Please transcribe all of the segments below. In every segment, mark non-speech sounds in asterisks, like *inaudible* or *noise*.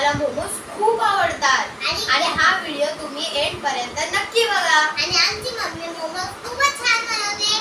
आम्हाला मोमोज खूप आवडतात. आणि- हा व्हिडिओ तुम्ही एंड पर्यंत नक्की बघा. आणि आमची मम्मी मोमोज खूपच छान बनवते.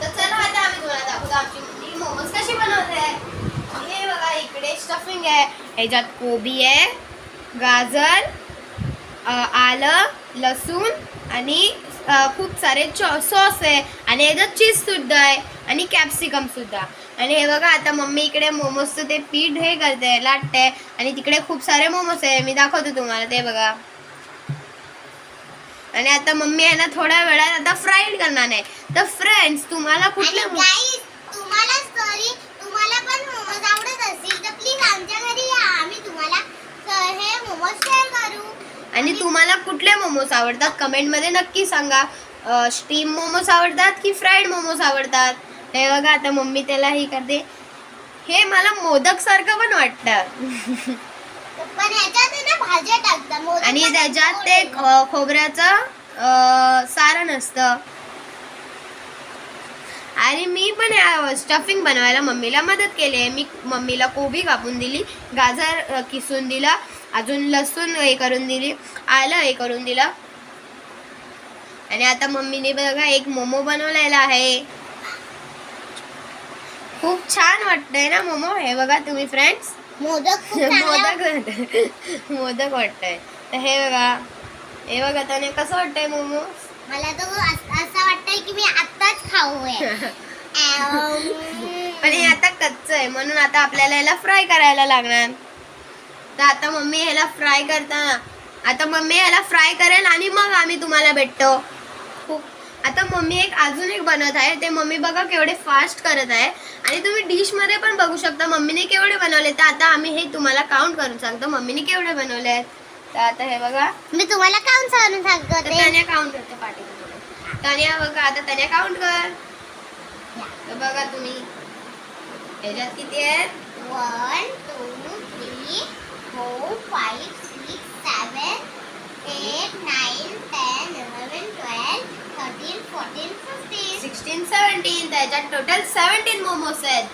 तर चला आता आम्ही तुम्हाला दाखवतो आमची मम्मी मोमोज कशी बनवते. हे बघा इकडे स्टफिंग आहे. ह्याच्यात कोबी आहे गाजर आलं लसूण आणि खूप सारे सॉस आहे. आणि ह्याच्यात चीज सुद्धा आहे. आणि कॅप्सिकम सुद्धा. आणि हे बघा आता मम्मी इकडे मोमोजचं ते पीठ हे करते लाटते. आणि तिकडे खूप सारे मोमोज आहे मी दाखवतो तुम्हाला ते बघा. आणि आता मम्मी आहे ना थोड्या वेळात आता फ्राईड करणार आहे. तर फ्रेंड्स तुम्हाला कुठले मो- गाईज तुम्हाला सॉरी तुम्हाला पण मोमोज आवडत असतील तर प्लीज आमच्या घरी या. आम्ही तुम्हाला स- हे मोमोज शेअर करू. आणि तुम्हाला कुठले मोमोज आवडतात? कमेंटमध्ये नक्की सांगा. स्टीम मोमोज आवडतात की फ्राईड मोमोज आवडतात? हे बघा आता मम्मी त्याला हे करते. हे मला मोदक सारखं पण वाटतं. पण ह्याच्यात आहे ना भाज्या टाकतात. मोदक आणि मध्ये त्याच्यात गोड ते आहे. ख- खोबऱ्याचं अं, सारण असतं. आणि मी पण स्टफिंग बनवायला मम्मीला मदत केली आहे. मी मम्मीला कोबी कापून दिली गाजर अं, किसून दिला अजून लसूण हे करून दिली आलं हे करून दिलं. आणि आता मम्मीने बघा एक मोमो बनवलेला आहे. खूप छान वाटतंय ना मोमो? हे बघा तुम्ही फ्रेंड्स मोदक *laughs* मोदक मोदक वाटतंय. तर हे बघा हे बघा त्याने कसं वाटतंय मोमो? मला तर अस- वाटतंय की मी आत्ताच खाऊया. *laughs* पण हे आता कच्च आहे म्हणून आता आपल्याला याला फ्राय करायला लागणार. तर आता मम्मी ह्याला फ्राय करताना आता मम्मी ह्याला फ्राय करेल आणि मग आम्ही तुम्हाला भेटतो. आता मम्मी एक अजून एक बनवत आहे. ते मम्मी बघा केवढे फास्ट करत आहे. आणि तुम्ही डिशमध्ये पण बघू शकता मम्मीने केवढे बनवले तर आता आम्ही हे तुम्हाला काउंट करून सांगतो. मम्मीने केवढे बनवले आहेत. तर आता हे बघा. मी तुम्हाला सांगून तर सांगते. त्याने काउंट करते पाठी त्याने बघा आता त्याने काउंट कर. तर बघा तुम्ही. ह्याच्यात किती आहेत? One two three four five sixteen seventeen त्याच्यात टोटल सेवन्टीन मोमोज आहेत.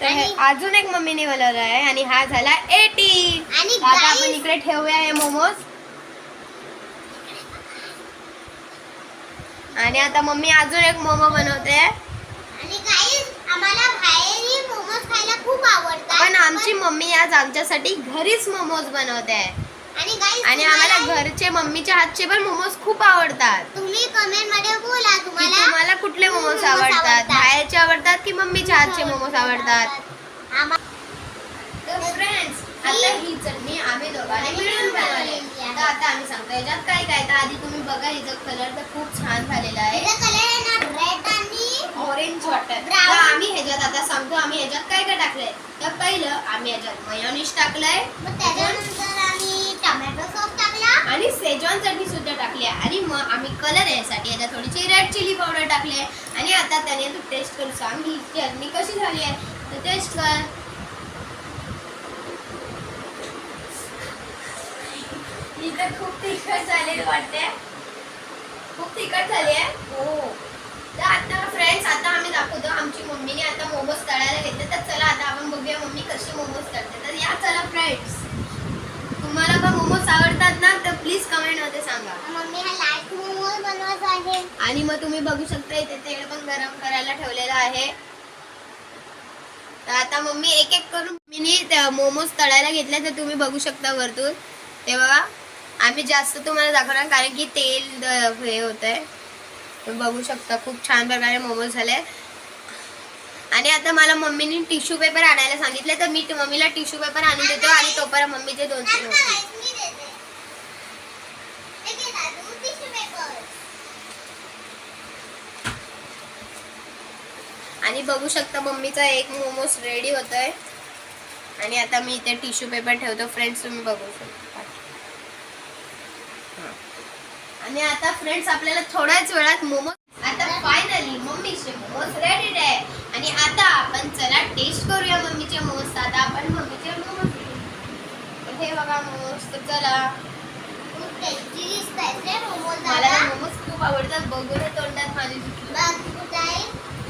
तर हे आणि- अजून एक मम्मीने बनवला आहे आणि हा झाला एटीन आणि आता आपण इकडे ठेवूया हे मोमोज आणि आता मम्मी अजून एक मोमो बनवते. आणि आम्हाला बाहेरही मोमोज खायला खूप आवडतात. पण आमची मम्मी आज आमच्यासाठी घरीच मोमोज बनवते. आहे आणि आम्हाला घरचे मम्मीच्या हातचे पण मोमोज खूप आवडतात. तुम्ही कमेंटमध्ये बोला की तुम्हाला तुम्हाला कुठले मोमोज आवडतात. बाहेरचे आवडतात की मम्मीच्या हातचे मोमोज आवडतात? आम्हा- तर फ्रेंड्स आता ही चटणी आम्ही दोघांनी मिळून बनवली. तर आता आम्ही सांगतो याच्यात काय काय? तर आधी तुम्ही बघा हिचा कलर तर खूप छान झालेला आहे. ऑरेंज वाटत. आम्ही ह्याच्यात आता सांगतो आम्ही ह्याच्यात काय काय टाकलंय? तर पहिलं आम्ही ह्याच्यात मयोनीस टाकलंय. मग त्याच्यानंतर आम्ही टोमॅटो सॉस आणि सेजवान चटणी सुद्धा टाकली आहे. आणि मग आम्ही कलर यासाठी याच्यात थोडीशी रेड चिली पावडर टाकली आहे. आणि आता त्याने तू टेस्ट करून सांग ही चटणी कशी झाली आहे? तर टेस्ट कर. *laughs* ही तर खूप तिखट झालेली वाटते खूप तिखट झाली आहे. हो. तर आता फ्रेंड्स आता आम्ही दाखवतो. आमची मम्मीने आता मोमोज तळायला घेतले. तर चला आता आपण बघूया मम्मी कशी मोमोज तळते. तर या चला फ्रेंड्स तुम्हाला पण मोमोज आवडतात ना तर प्लीज कमेंटमध्ये सांगा मम्मी हा लाइट मोमोज बनवायचा आहे आणि मग तुम्ही बघू शकता इथे तेल पण गरम करायला ठेवलेलं आहे. तर आता मम्मी एक एक करून मम्मीने मोमोज तळायला घेतले तर तुम्ही बघू शकता वरतून. ते आम्ही जास्त तुम्हाला दाखवणार कारण की तेल हे होत आहे तुम्ही बघू शकता खूप छान प्रकारे मोमोज झाले. आणि आता मला मम्मीने टिश्यू पेपर आणायला सांगितले तर मी मम्मीला टिश्यू पेपर आणून देतो आणि तोपर्यंत मम्मीचे दोन तीन आता होतील. guys, मी देते. हे घे दादू, tissue paper. आणि बघू शकता मम्मीचा एक मोमोज रेडी होत आहे आणि आता मी इथे टिश्यू पेपर ठेवतो. फ्रेंड्स तुम्ही बघू शकता. आणि आता फ्रेंड्स आपल्याला थोड्याच वेळात मोमोज आता फायनली मम्मीचे मोमोज रेडी आहे. आणि आता आपण चला टेस्ट करूया मम्मीचे मोमोज. आता आपण मम्मीचे मोमोज हे बघा मोमोज तर चला. मला. मोमोज खूप आवडतात. बघून तोंडात माझी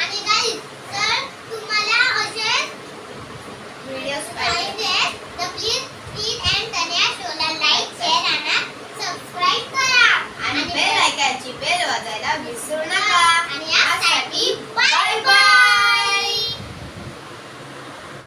आणि गाईज जर तुम्हाला असे व्हिडिओज पाहिजे. तर प्लीज